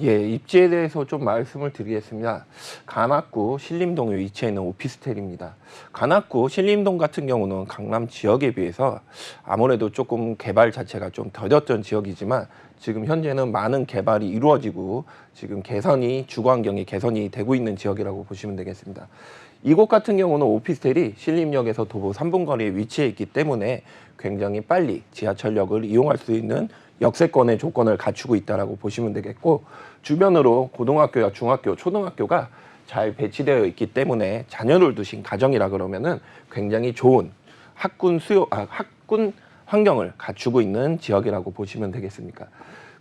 예, 입지에 대해서 좀 말씀을 드리겠습니다. 관악구 신림동에 위치해 있는 오피스텔입니다. 관악구 신림동 같은 경우는 강남 지역에 비해서 아무래도 조금 개발 자체가 좀 더뎠던 지역이지만 지금 현재는 많은 개발이 이루어지고 지금 개선이 주거 환경이 개선이 되고 있는 지역이라고 보시면 되겠습니다. 이곳 같은 경우는 오피스텔이 신림역에서 도보 3분 거리에 위치해 있기 때문에 굉장히 빨리 지하철역을 이용할 수 있는 역세권의 조건을 갖추고 있다라고 보시면 되겠고 주변으로 고등학교와 중학교, 초등학교가 잘 배치되어 있기 때문에 자녀를 두신 가정이라 그러면은 굉장히 좋은 학군 수요 아, 학군 환경을 갖추고 있는 지역이라고 보시면 되겠습니까?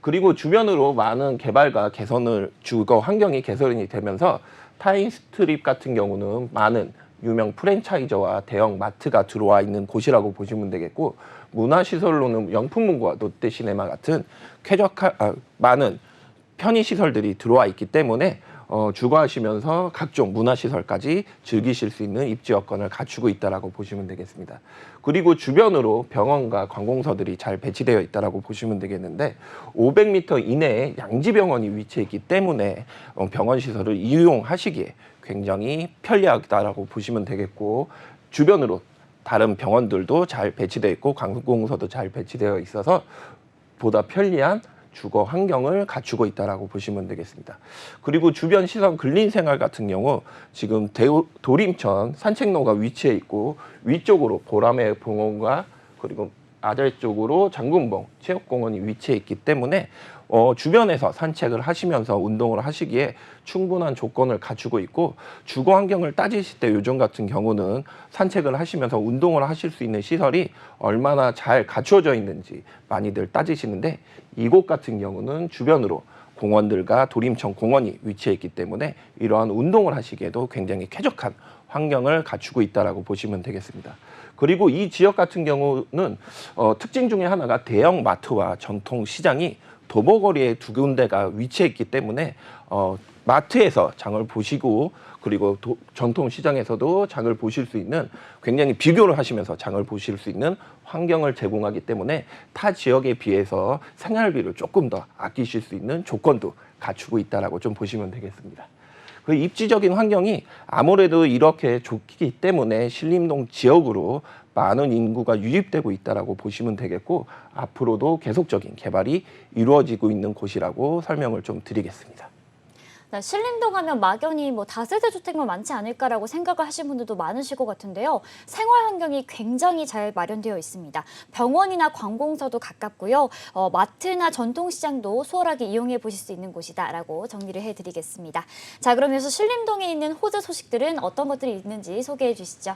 그리고 주변으로 많은 개발과 개선을 주거 환경이 개선이 되면서 타임스트립 같은 경우는 많은 유명 프랜차이저와 대형 마트가 들어와 있는 곳이라고 보시면 되겠고 문화시설로는 영품문고와 롯데시네마 같은 쾌적한 아, 많은 편의 시설들이 들어와 있기 때문에 어, 주거하시면서 각종 문화시설까지 즐기실 수 있는 입지 여건을 갖추고 있다라고 보시면 되겠습니다. 그리고 주변으로 병원과 관공서들이 잘 배치되어 있다라고 보시면 되겠는데 500m 이내에 양지병원이 위치해 있기 때문에 어, 병원 시설을 이용하시기에 굉장히 편리하다라고 보시면 되겠고 주변으로 다른 병원들도 잘 배치되어 있고 관공서도 잘 배치되어 있어서 보다 편리한 주거 환경을 갖추고 있다라고 보시면 되겠습니다. 그리고 주변 시설 근린 생활 같은 경우 지금 대우, 도림천 산책로가 위치해 있고 위쪽으로 보람의 봉원과 그리고 아래쪽으로 장군봉 체육공원이 위치해 있기 때문에 어, 주변에서 산책을 하시면서 운동을 하시기에 충분한 조건을 갖추고 있고 주거 환경을 따지실 때 요즘 같은 경우는 산책을 하시면서 운동을 하실 수 있는 시설이 얼마나 잘 갖추어져 있는지 많이들 따지시는데 이곳 같은 경우는 주변으로 공원들과 도림천 공원이 위치해 있기 때문에 이러한 운동을 하시기에도 굉장히 쾌적한 환경을 갖추고 있다라고 보시면 되겠습니다. 그리고 이 지역 같은 경우는 어, 특징 중에 하나가 대형 마트와 전통 시장이 도보거리에 두 군데가 위치해 있기 때문에 어, 마트에서 장을 보시고 그리고 도, 전통 시장에서도 장을 보실 수 있는 굉장히 비교를 하시면서 장을 보실 수 있는 환경을 제공하기 때문에 타 지역에 비해서 생활비를 조금 더 아끼실 수 있는 조건도 갖추고 있다라고 좀 보시면 되겠습니다. 그 입지적인 환경이 아무래도 이렇게 좋기 때문에 신림동 지역으로 많은 인구가 유입되고 있다라고 보시면 되겠고 앞으로도 계속적인 개발이 이루어지고 있는 곳이라고 설명을 좀 드리겠습니다. 네, 신림동 하면 막연히 뭐 다세대 주택만 많지 않을까라고 생각을 하신 분들도 많으실 것 같은데요. 생활 환경이 굉장히 잘 마련되어 있습니다. 병원이나 관공서도 가깝고요. 어, 마트나 전통시장도 수월하게 이용해 보실 수 있는 곳이다라고 정리를 해드리겠습니다. 자, 그러면서 신림동에 있는 호재 소식들은 어떤 것들이 있는지 소개해 주시죠.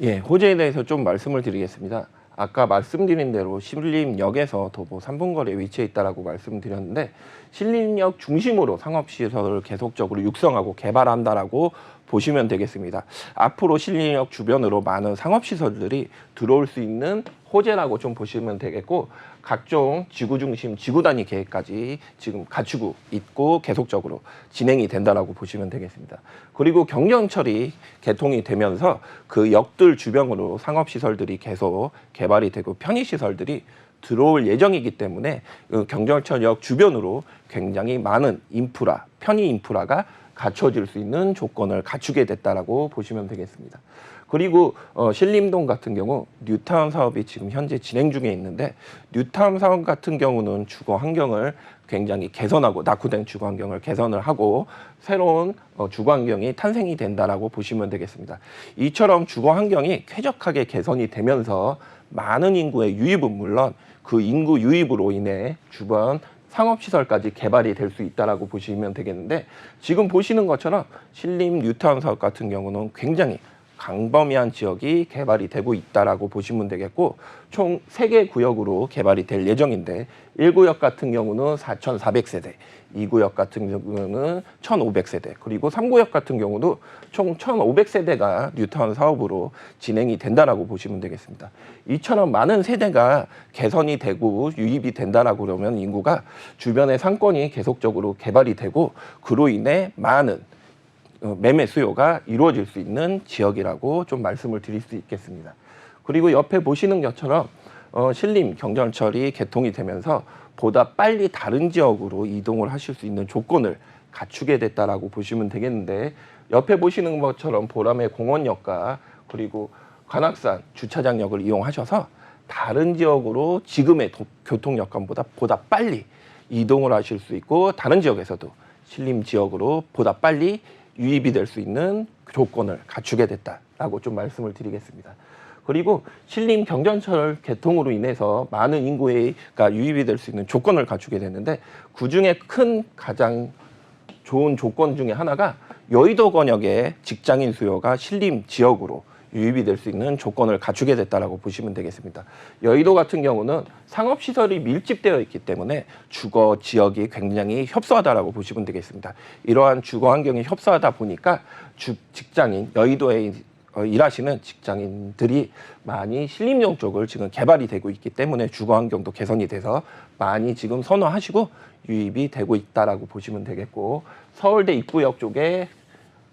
예, 호재에 대해서 좀 말씀을 드리겠습니다. 아까 말씀드린 대로 신림역에서 도보 3분 거리에 위치해 있다라고 말씀드렸는데 신림역 중심으로 상업시설을 계속적으로 육성하고 개발한다라고 보시면 되겠습니다. 앞으로 신림역 주변으로 많은 상업시설들이 들어올 수 있는 호재라고 좀 보시면 되겠고 각종 지구 중심 지구 단위 계획까지 지금 갖추고 있고 계속적으로 진행이 된다라고 보시면 되겠습니다. 그리고 경전철이 개통이 되면서 그 역들 주변으로 상업 시설들이 계속 개발이 되고 편의 시설들이 들어올 예정이기 때문에 그 경전철역 주변으로 굉장히 많은 인프라, 편의 인프라가 갖춰질 수 있는 조건을 갖추게 됐다라고 보시면 되겠습니다. 그리고 어, 신림동 같은 경우 뉴타운 사업이 지금 현재 진행 중에 있는데 뉴타운 사업 같은 경우는 주거 환경을 굉장히 개선하고 낙후된 주거 환경을 개선을 하고 새로운 어, 주거 환경이 탄생이 된다라고 보시면 되겠습니다. 이처럼 주거 환경이 쾌적하게 개선이 되면서 많은 인구의 유입은 물론 그 인구 유입으로 인해 주변 상업시설까지 개발이 될 수 있다라고 보시면 되겠는데 지금 보시는 것처럼 신림 뉴타운 사업 같은 경우는 굉장히 강범위한 지역이 개발이 되고 있다라고 보시면 되겠고 총 세 개 구역으로 개발이 될 예정인데 1구역 같은 경우는 4,400세대, 2구역 같은 경우는 1,500세대, 그리고 3구역 같은 경우도 총 1,500세대가 뉴타운 사업으로 진행이 된다라고 보시면 되겠습니다. 이처럼 많은 세대가 개선이 되고 유입이 된다라고 그러면 인구가 주변의 상권이 계속적으로 개발이 되고 그로 인해 많은 어, 매매 수요가 이루어질 수 있는 지역이라고 좀 말씀을 드릴 수 있겠습니다. 그리고 옆에 보시는 것처럼 어, 신림 경전철이 개통이 되면서 보다 빨리 다른 지역으로 이동을 하실 수 있는 조건을 갖추게 됐다라고 보시면 되겠는데 옆에 보시는 것처럼 보람의 공원역과 그리고 관악산 주차장역을 이용하셔서 다른 지역으로 지금의 도- 교통 여건보다 보다 빨리 이동을 하실 수 있고 다른 지역에서도 신림 지역으로 보다 빨리 유입이 될 수 있는 조건을 갖추게 됐다라고 좀 말씀을 드리겠습니다. 그리고 신림 경전철 개통으로 인해서 많은 인구가 유입이 될 수 있는 조건을 갖추게 됐는데 그 중에 큰 가장 좋은 조건 중에 하나가 여의도 권역의 직장인 수요가 신림 지역으로 유입이 될 수 있는 조건을 갖추게 됐다라고 보시면 되겠습니다. 여의도 같은 경우는 상업 시설이 밀집되어 있기 때문에 주거 지역이 굉장히 협소하다라고 보시면 되겠습니다. 이러한 주거 환경이 협소하다 보니까 주 직장인 여의도에 어, 일하시는 직장인들이 많이 신림용 쪽을 지금 개발이 되고 있기 때문에 주거 환경도 개선이 돼서 많이 지금 선호하시고 유입이 되고 있다라고 보시면 되겠고 서울대 입구역 쪽에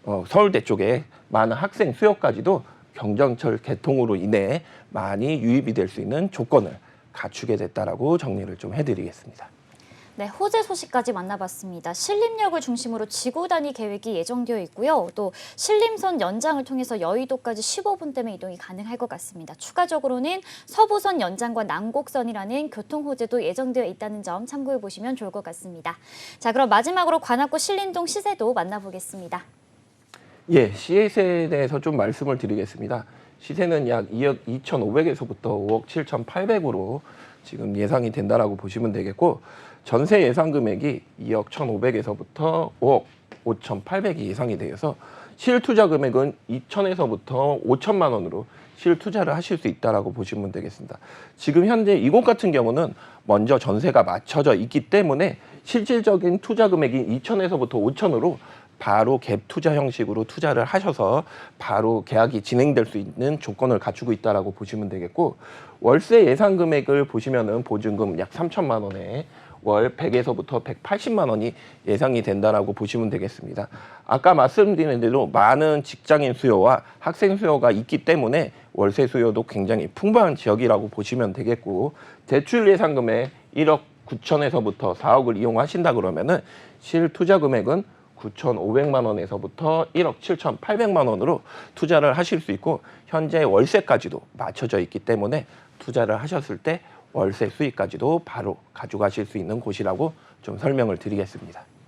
어, 서울대 쪽에 많은 학생 수요까지도 경전철 개통으로 인해 많이 유입이 될 수 있는 조건을 갖추게 됐다라고 정리를 좀 해드리겠습니다. 네, 호재 소식까지 만나봤습니다. 신림역을 중심으로 지구 단위 계획이 예정되어 있고요. 또 신림선 연장을 통해서 여의도까지 15분대면 이동이 가능할 것 같습니다. 추가적으로는 서부선 연장과 남곡선이라는 교통 호재도 예정되어 있다는 점 참고해 보시면 좋을 것 같습니다. 자, 그럼 마지막으로 관악구 신림동 시세도 만나보겠습니다. 예, 시세에 대해서 좀 말씀을 드리겠습니다. 시세는 약 2억 2,500에서부터 5억 7,800으로 지금 예상이 된다라고 보시면 되겠고 전세 예상 금액이 2억 1,500에서부터 5억 5,800이 예상이 되어서 실투자 금액은 2천에서부터 5천만 원으로 실투자를 하실 수 있다라고 보시면 되겠습니다. 지금 현재 이곳 같은 경우는 먼저 전세가 맞춰져 있기 때문에 실질적인 투자 금액이 2천에서부터 5천으로 바로 갭 투자 형식으로 투자를 하셔서 바로 계약이 진행될 수 있는 조건을 갖추고 있다라고 보시면 되겠고 월세 예상 금액을 보시면은 보증금 약 3천만 원에 월 100에서부터 180만 원이 예상이 된다라고 보시면 되겠습니다. 아까 말씀드린 대로 많은 직장인 수요와 학생 수요가 있기 때문에 월세 수요도 굉장히 풍부한 지역이라고 보시면 되겠고 대출 예상 금액 1억 9천에서부터 4억을 이용하신다 그러면은 실 투자 금액은 9,500만 원에서부터 1억 7,800만 원으로 투자를 하실 수 있고 현재 월세까지도 맞춰져 있기 때문에 투자를 하셨을 때 월세 수익까지도 바로 가져가실 수 있는 곳이라고 좀 설명을 드리겠습니다.